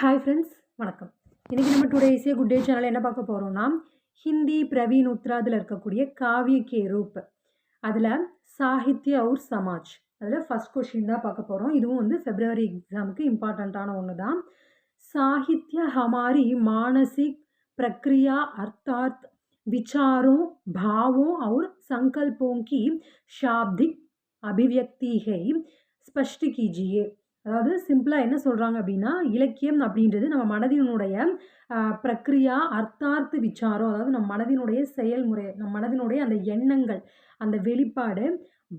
Hi friends வணக்கம். இன்றைக்கி நம்ம today is a good day channel என்ன பார்க்க போகிறோம்னா ஹிந்தி பிரவீன் உத்ராதில் இருக்கக்கூடிய காவிய கே ரூப் அதில் சாகித்ய அவுர் சமாஜ். அதில் ஃபஸ்ட் கொஷின் தான் பார்க்க போகிறோம் இதுவும் வந்து ஃபெப்ரவரி எக்ஸாமுக்கு இம்பார்ட்டண்ட்டான ஒன்று தான் சாகித்ய ஹமாரி மானசிக் பிரக்ரியா அர்த்தார்த் விசாரும் பாவம் அவர் சங்கல்போம் கி ஷாப்திக் அபிவியக்திகை ஸ்பஷ்டி கீஜியே அதாவது சிம்பிளாக என்ன சொல்கிறாங்க அப்படின்னா இலக்கியம் அப்படின்றது நம்ம மனதினுடைய பிரக்ரியா அர்த்தார்த்த விசாரம் அதாவது நம்ம மனதினுடைய செயல்முறை நம்ம மனதினுடைய அந்த எண்ணங்கள் அந்த வெளிப்பாடு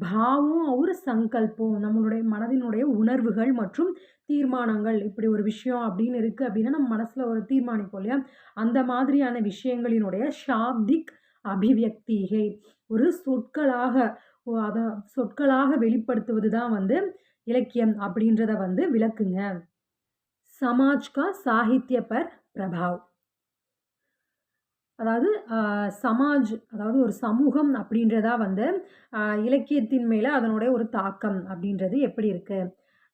பாவம் ஒரு சங்கல்பம் நம்மளுடைய மனதினுடைய உணர்வுகள் மற்றும் தீர்மானங்கள். இப்படி ஒரு விஷயம் அப்படின்னு இருக்குது அப்படின்னா நம்ம மனசில் ஒரு தீர்மானிப்போம் இல்லையா? அந்த மாதிரியான விஷயங்களினுடைய ஷாப்திக் அபிவியக்திகை. ஒரு சொற்களாக அதை சொற்களாக வெளிப்படுத்துவது தான் வந்து இலக்கியம் அப்படின்றத வந்து விளக்குங்க. சமாஜ்கா சாகித்ய பர் பிரபாவ். அதாவது சமாஜ் அதாவது ஒரு சமூகம் அப்படின்றதா வந்து இலக்கியத்தின் மேலே அதனுடைய ஒரு தாக்கம் அப்படின்றது எப்படி இருக்குது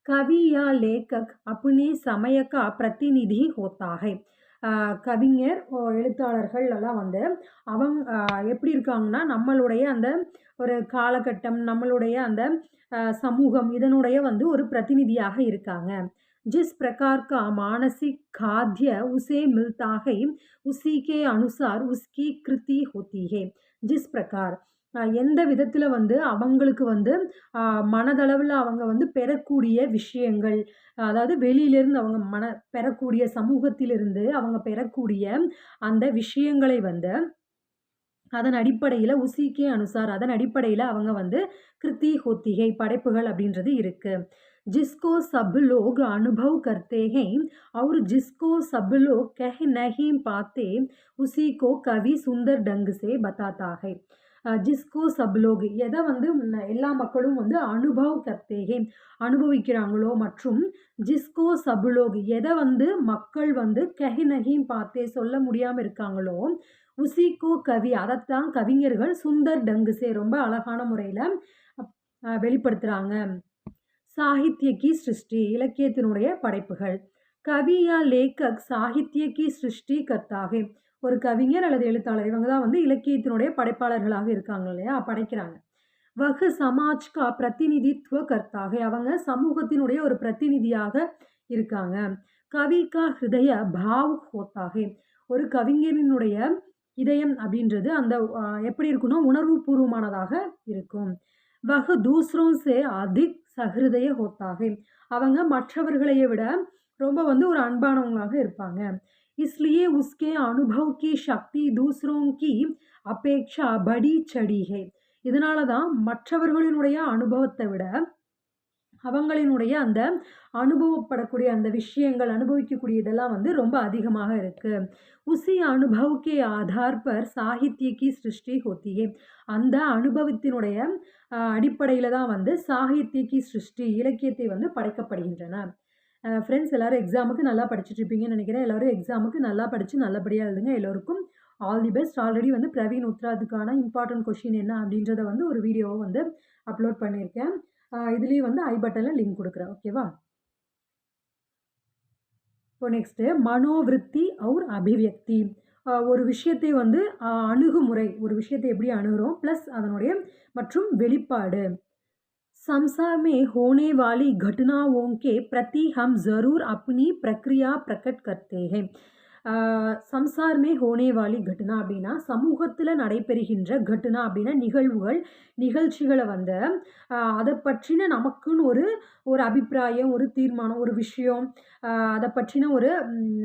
கவியா லேக்கக் அப்புனே சமயக்கா பிரதிநிதி ஹோத்தாகை. கவிஞர் ஓ, எழுத்தாளர்கள் எல்லாம் வந்து அவங்க ஆஹ், எப்படி இருக்காங்கன்னா நம்மளுடைய அந்த ஒரு காலகட்டம் நம்மளுடைய அந்த ஆஹ், சமூகம் இதனுடைய வந்து ஒரு பிரதிநிதியாக இருக்காங்க जिस प्रकार का मानसिक खाद्य उसे मिलता है उसी के अनुसार उसकी कृति होती है जिस प्रकार ஆஹ், எந்த விதத்தில் வந்து அவங்களுக்கு வந்து ஆஹ், மனதளவில் அவங்க வந்து பெறக்கூடிய விஷயங்கள் அதாவது வெளியிலிருந்து அவங்க மன பெறக்கூடிய சமூகத்திலிருந்து அவங்க பெறக்கூடிய அந்த விஷயங்களை வந்து அதன் அடிப்படையில் உசிக்கே அனுசார் அதன் அடிப்படையில் அவங்க வந்து கிருத்தி ஹொத்திகை படைப்புகள் அப்படின்றது இருக்கு जिसको सब लोग अनुभव करते हैं और जिसको सब लोग कह नहीं पाते उसी को कवि सुंदर ढंग से बताता है அஹ் ஜிஸ்கோ சப்லோக். எதை வந்து எல்லா மக்களும் வந்து அனுபவ் கர்த்தேகே அனுபவிக்கிறாங்களோ மற்றும் ஜிஸ்கோ சபுலோக் எதை வந்து மக்கள் வந்து கஹி பார்த்தே சொல்ல முடியாமல் இருக்காங்களோ உசிகோ கவி அதைத்தான் கவிஞர்கள் சுந்தர் டங்குசே ரொம்ப அழகான முறையில் வெளிப்படுத்துகிறாங்க சாகித்ய கி சிருஷ்டி இலக்கியத்தினுடைய படைப்புகள். கவியா லேக்கக் சாகித்ய கி சிருஷ்டி கர்த்தாகே. ஒரு கவிஞர் அல்லது எழுத்தாளர் இவங்க தான் வந்து இலக்கியத்தினுடைய படைப்பாளர்களாக இருக்காங்க இல்லையா? படைக்கிறாங்க. வகு சமாஜ் கா பிரதிநிதித்துவ கர்த்தாக அவங்க சமூகத்தினுடைய ஒரு பிரதிநிதியாக இருக்காங்க. கவிகா ஹிருதய பாவ் ஹோத்தாக. ஒரு கவிஞரினுடைய இதயம் அப்படின்றது அந்த எப்படி இருக்குன்னா உணர்வு பூர்வமானதாக இருக்கும். வகு தூசரோं சே அதிக் சஹிருதய ஹோத்தாக. அவங்க மற்றவர்களையை விட ரொம்ப வந்து ஒரு அன்பானவங்களாக இருப்பாங்க. इसलिए उसके अनुभव की शक्ति दूसरों की अपेक्षा बड़ी चढ़ी है இதனால தான் மற்றவர்களினுடைய அனுபவத்தை விட அவங்களினுடைய அந்த அனுபவப்படக்கூடிய அந்த விஷயங்கள் அனுபவிக்கக்கூடிய இதெல்லாம் வந்து ரொம்ப அதிகமாக இருக்கு உசி அனுபவ கே ஆதார் பர் சாகித்ய கி சிருஷ்டி ஹோத்தி है அந்த அனுபவத்தினுடைய அடிப்படையில் தான் வந்து சாகித்ய கி சிருஷ்டி இலக்கியத்தை வந்து படைக்கப்படுகின்றன ஃப்ரெண்ட்ஸ் எல்லாரும் எக்ஸாமுக்கு நல்லா படிச்சுட்ருப்பீங்கன்னு நினைக்கிறேன். எல்லாரும் எக்ஸாமுக்கு நல்லா படித்து நல்லபடியாக எழுதுங்க. எல்லோருக்கும் ஆல் தி பெஸ்ட் ஆல்ரெடி வந்து பிரவீன் உத்ராதுக்கான இம்பார்ட்டன்ட் கொஷின் என்ன அப்படின்றத வந்து ஒரு வீடியோவை வந்து அப்லோட் பண்ணியிருக்கேன். இதுலேயும் வந்து ஐ பட்டனில் லிங்க் கொடுக்குறேன். ஓகேவா இப்போ நெக்ஸ்ட்டு மனோவிருத்தி அவுர் அபிவியக்தி. ஒரு விஷயத்தை வந்து அணுகுமுறை. ஒரு விஷயத்தை எப்படி அணுகிறோம்? ப்ளஸ் அதனுடைய மற்றும் வெளிப்பாடு. संसार में होने वाली घटनाओं के प्रति हम ज़रूर अपनी प्रक्रिया प्रकट करते हैं। சம்சார்மே ஹோனே வாலி கட்டுனா அப்படின்னா சமூகத்தில் நடைபெறுகின்ற கட்டுனா அப்படின்னா நிகழ்வுகள் நிகழ்ச்சிகளை வந்து அதை பற்றின நமக்குன்னு ஒரு ஒரு அபிப்பிராயம் ஒரு தீர்மானம் ஒரு விஷயம் அதை பற்றின ஒரு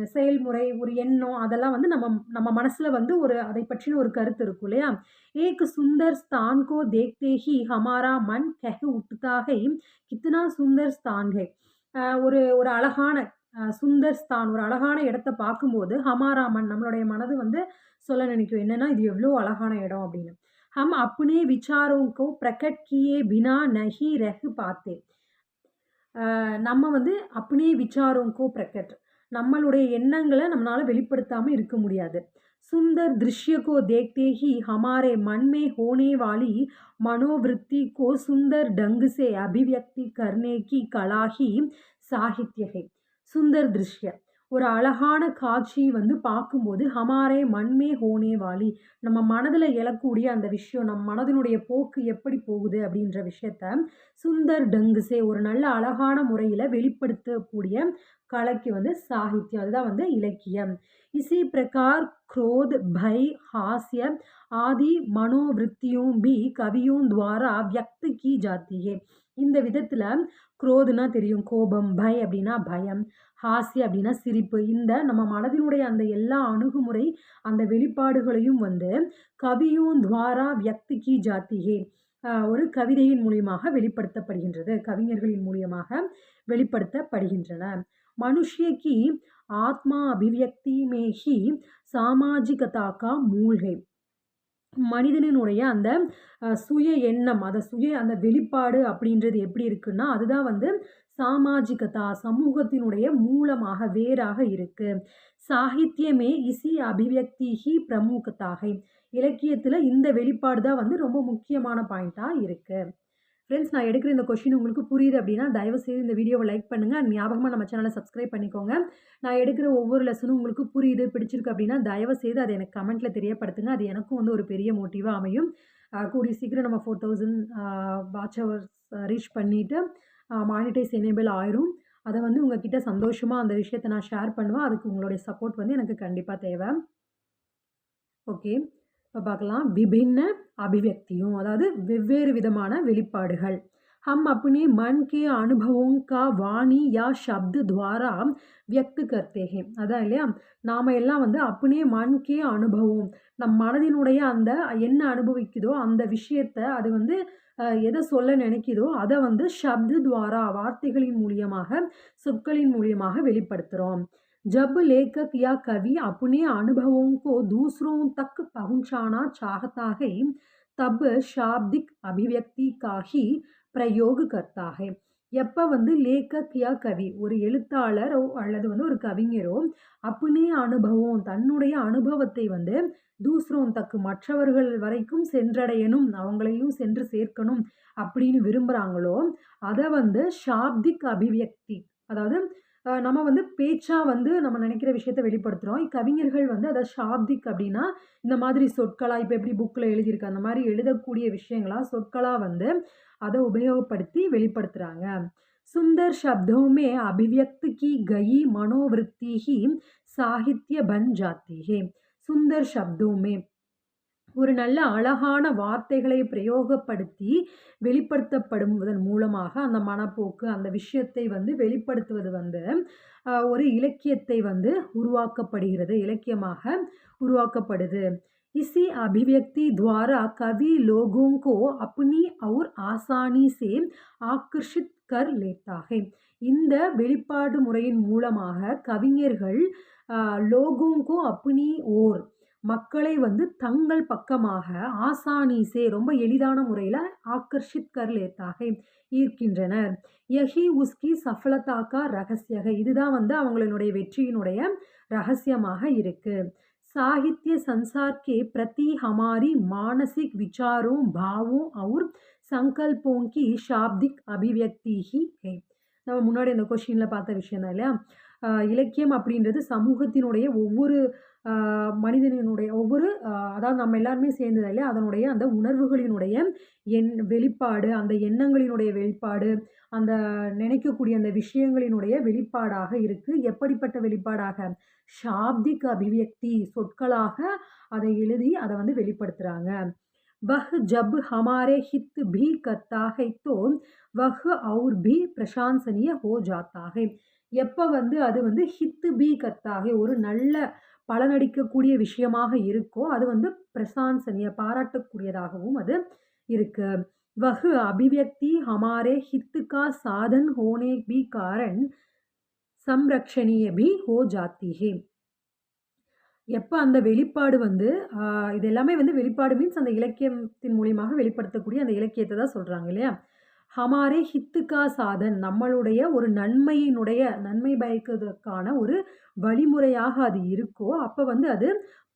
செயல்முறை ஒரு எண்ணம் அதெல்லாம் வந்து நம்ம நம்ம மனசில் வந்து ஒரு அதை பற்றின ஒரு கருத்து இருக்கும் இல்லையா? ஏக் சுந்தர் ஸ்தான்கோ தேக்தேஹி ஹமாரா மன் கெஹ் உட்டுதாக கித்தனா சுந்தர் ஸ்தான் ஒரு ஒரு அழகான சுந்தர்ஸ்தான் ஒரு அழகான இடத்த பார்க்கும்போது ஹமாராமன் நம்மளுடைய மனது வந்து சொல்ல நினைக்கும் என்னென்னா இது எவ்வளோ அழகான இடம் அப்படின்னு. ஹம் அப்னே விசாரோங்கோ பிரகட் கியே பினா நஹி ரஹு பார்த்தே நம்ம வந்து அப்னே விசாரோங்கோ பிரகட். நம்மளுடைய எண்ணங்களை நம்மளால் வெளிப்படுத்தாமல் இருக்க முடியாது. சுந்தர் திருஷ்யக்கோ தேக்தேஹி ஹமாரே மண்மே ஹோனே வாலி மனோவிருத்தி கோ சுந்தர் டங்குசே அபிவியக்தி கர்ணேகி கலாகி சாகித்யகை. करने की कला ही साहित्य है சுந்தர் திருஷ்ய ஒரு அழகான காட்சி வந்து பார்க்கும்போது ஹமாரே மண்மே ஹோனே வாலி நம்ம மனதில் எழக்கூடிய அந்த விஷயம் நம் மனதினுடைய போக்கு எப்படி போகுது அப்படின்ற விஷயத்த சுந்தர் டங்குசே ஒரு நல்ல அழகான முறையில் வெளிப்படுத்தக்கூடிய கலைக்கு வந்து சாகித்யம் அதுதான் வந்து இலக்கியம் இசி பிரகார் क्रोध भय हास्य आदि मनोवृत्तियों भी कवियों द्वारा व्यक्त की जाती है இந்த விதத்தில் குரோதுனா தெரியும். கோபம் பய அப்படின்னா பயம் ஹாசி அப்படின்னா சிரிப்பு. இந்த நம்ம மனதினுடைய அந்த எல்லா அணுகுமுறை அந்த வெளிப்பாடுகளையும் வந்து கவியும் துவாரா வியக்திகி ஜாத்திகே ஒரு கவிதையின் மூலியமாக வெளிப்படுத்தப்படுகின்றது. கவிஞர்களின் மூலியமாக வெளிப்படுத்தப்படுகின்றன. மனுஷியக்கு ஆத்மா அபிவியக்தி மேகி சாமாஜிகதாக்கா மூழ்கை. மனிதனினுடைய அந்த சுய எண்ணம் அதை சுய அந்த வெளிப்பாடு அப்படின்றது எப்படி இருக்குன்னா அதுதான் வந்து சாமாஜிகதா சமூகத்தினுடைய மூலமாக வேறாக இருக்கு. சாகித்யமே இசி அபிவியக்திஹி பிரமுகத்தாகை இலக்கியத்தில் இந்த வெளிப்பாடு தான் வந்து ரொம்ப முக்கியமான பாயிண்ட்டாக இருக்குது ஃப்ரெண்ட்ஸ் நான் எடுக்கிற இந்த கொஷின் உங்களுக்கு புரியுது அப்படின்னா தயவுசெய்து இந்த வீடியோவை லைக் பண்ணுங்கள் ஞாபகமாக நம்ம சேனலை சப்ஸ்கிரைப் பண்ணிக்கோங்க. நான் எடுக்கிற ஒவ்வொரு லெசனும் உங்களுக்கு புரியுது பிடிச்சிருக்கு அப்படின்னா தயவுசெய்து அதை எனக்கு கமெண்ட்டில் தெரியப்படுத்துங்க. அது எனக்கும் வந்து ஒரு பெரிய மோட்டிவாக அமையும். கூடிய சீக்கிரம் நம்ம four thousand watch hours reach பண்ணிவிட்டு மானிட்டைஸ் எனேபிள் ஆயிரும். அதை வந்து உங்ககிட்ட சந்தோஷமாக அந்த விஷயத்தை நான் ஷேர் பண்ணுவேன். அதுக்கு உங்களுடைய சப்போர்ட் வந்து எனக்கு கண்டிப்பாக தேவை. ஓகே இப்போ பார்க்கலாம் விபின்ன அபிவியக்தியும் அதாவது வெவ்வேறு விதமான வெளிப்பாடுகள் ஹம் अपने मन के अनुभवों का वाणी या शब्द द्वारा व्यक्त करते हैं அதான் இல்லையா நாம் எல்லாம் வந்து அப்பனே மண்கே அனுபவம் நம் மனதினுடைய அந்த என்ன அனுபவிக்குதோ அந்த விஷயத்தை அது வந்து எதை சொல்ல நினைக்குதோ அதை வந்து ஷப்து துவாரா வார்த்தைகளின் மூலியமாக சொற்களின் மூலியமாக வெளிப்படுத்துகிறோம் जब लेखक या कवि अपने अनुभवों को दूसरों तक पहुंचाना चाहता है तब शाब्दिक अभिव्यक्ति का ही प्रयोग करता है எப்போ வந்து லேக்கக் யா கவி ஒரு எழுத்தாளரோ அல்லது வந்து ஒரு கவிஞரோ அப்புனே அனுபவம் தன்னுடைய அனுபவத்தை வந்து தூஸ்ரோம் தக்கு மற்றவர்கள் வரைக்கும் சென்றடையணும் அவங்களையும் சென்று சேர்க்கணும் அப்படின்னு விரும்புகிறாங்களோ அதை வந்து ஷாப்திக் அபிவியக்தி அதாவது நம்ம வந்து பேச்சாக வந்து நம்ம நினைக்கிற விஷயத்த வெளிப்படுத்துகிறோம் கவிஞர்கள் வந்து அதை ஷாப்திக் அப்படின்னா இந்த மாதிரி சொற்களாக இப்போ எப்படி புக்கில் எழுதியிருக்கு அந்த மாதிரி எழுதக்கூடிய விஷயங்களாக சொற்களாக வந்து அதை உபயோகப்படுத்தி வெளிப்படுத்துகிறாங்க சுந்தர் சப்தோமே அபிவியக்தி கி கயி மனோவிருத்திஹி சாகித்ய பன் ஜாத்திகி சுந்தர் சப்தோமே ஒரு நல்ல அழகான வார்த்தைகளை பிரயோகப்படுத்தி வெளிப்படுத்தப்படுவதன் மூலமாக அந்த மனப்போக்கு அந்த விஷயத்தை வந்து வெளிப்படுத்துவது வந்து ஒரு இலக்கியத்தை வந்து உருவாக்கப்படுகிறது இலக்கியமாக உருவாக்கப்படுது इसी अभिव्यक्ति द्वारा कवि लोगों को अपनी और आसानी से आकर्षित कर लेता है இந்த வெளிப்பாடு முறையின் மூலமாக கவிஞர்கள் லோகோங்கோ அப்னி ஓர் மக்களை வந்து தங்கள் பக்கமாக ஆசானிசே ரொம்ப எளிதான முறையில் ஆக்கர்ஷித் கர் லேத்தாக ஈர்க்கின்றனர் யஹி உஸ்கி சஃபலதாக்கா ரகசியக இதுதான் வந்து அவங்களுடைய வெற்றியினுடைய ரகசியமாக இருக்கு साहित्य संसार के प्रति हमारी मानसिक विचारों भावों और संकल्पों की शाब्दिक अभिव्यक्ति ही है நம்ம முன்னாடி இந்த கொஷினில் பார்த்த விஷயம் தான் இல்லையா இலக்கியம் அப்படின்றது சமூகத்தினுடைய ஒவ்வொரு மனிதனினுடைய ஒவ்வொரு அதாவது நம்ம எல்லாருமே சேர்ந்தது இல்லையா அதனுடைய அந்த உணர்வுகளினுடைய எண் வெளிப்பாடு அந்த எண்ணங்களினுடைய வெளிப்பாடு அந்த நினைக்கக்கூடிய அந்த விஷயங்களினுடைய வெளிப்பாடாக இருக்குது எப்படிப்பட்ட வெளிப்பாடாக ஷாப்திக் அபிவியக்தி சொற்களாக அதை எழுதி அதை வந்து வெளிப்படுத்துகிறாங்க वह जब हमारे हित भी करता है तो वह और भी प्रशंसनीय हो जाता है எப்போ வந்து அது வந்து ஹித்து பி கத்தாக ஒரு நல்ல பலனடிக்கக்கூடிய விஷயமாக இருக்கோ அது வந்து பிரசான்சனிய பாராட்டக்கூடியதாகவும் அது இருக்கு. வகு அபிவியக்தி ஹமாரே ஹித்துக்கா சாதன் ஹோனே பி காரன் சம்ரக்ஷணிய பி ஹோ ஜாத்திஹே. எப்போ அந்த வெளிப்பாடு வந்து இது எல்லாமே வந்து வெளிப்பாடு மீன்ஸ் அந்த இலக்கியத்தின் மூலியமாக வெளிப்படுத்தக்கூடிய அந்த இலக்கியத்தை தான் சொல்கிறாங்க இல்லையா? ஹமாரே ஹித்துக்கா சாதன் நம்மளுடைய ஒரு நன்மையினுடைய நன்மை பயக்கிறதுக்கான ஒரு வழிமுறையாக அது இருக்கோ அப்போ வந்து அது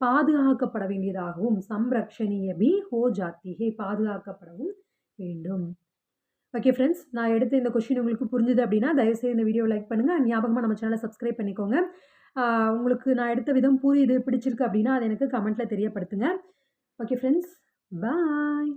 பாதுகாக்கப்பட வேண்டியதாகவும் சம்ரக்ஷணிய பி ஹோ ஜாத்திகை பாதுகாக்கப்படவும் வேண்டும். ஓகே ஃப்ரெண்ட்ஸ் நான் எடுத்த இந்த கொஷின் உங்களுக்கு புரிஞ்சுது அப்படின்னா தயவுசெய்து இந்த வீடியோ லைக் பண்ணுங்கள் ஞாபகமாக நம்ம சேனலை சப்ஸ்கிரைப் பண்ணிக்கோங்க. உங்களுக்கு நான் எடுத்த விதம் புரியுது பிடிச்சிருக்கு அப்படின்னா அது எனக்கு கமெண்ட்டில் தெரியப்படுத்துங்க. Okay friends bye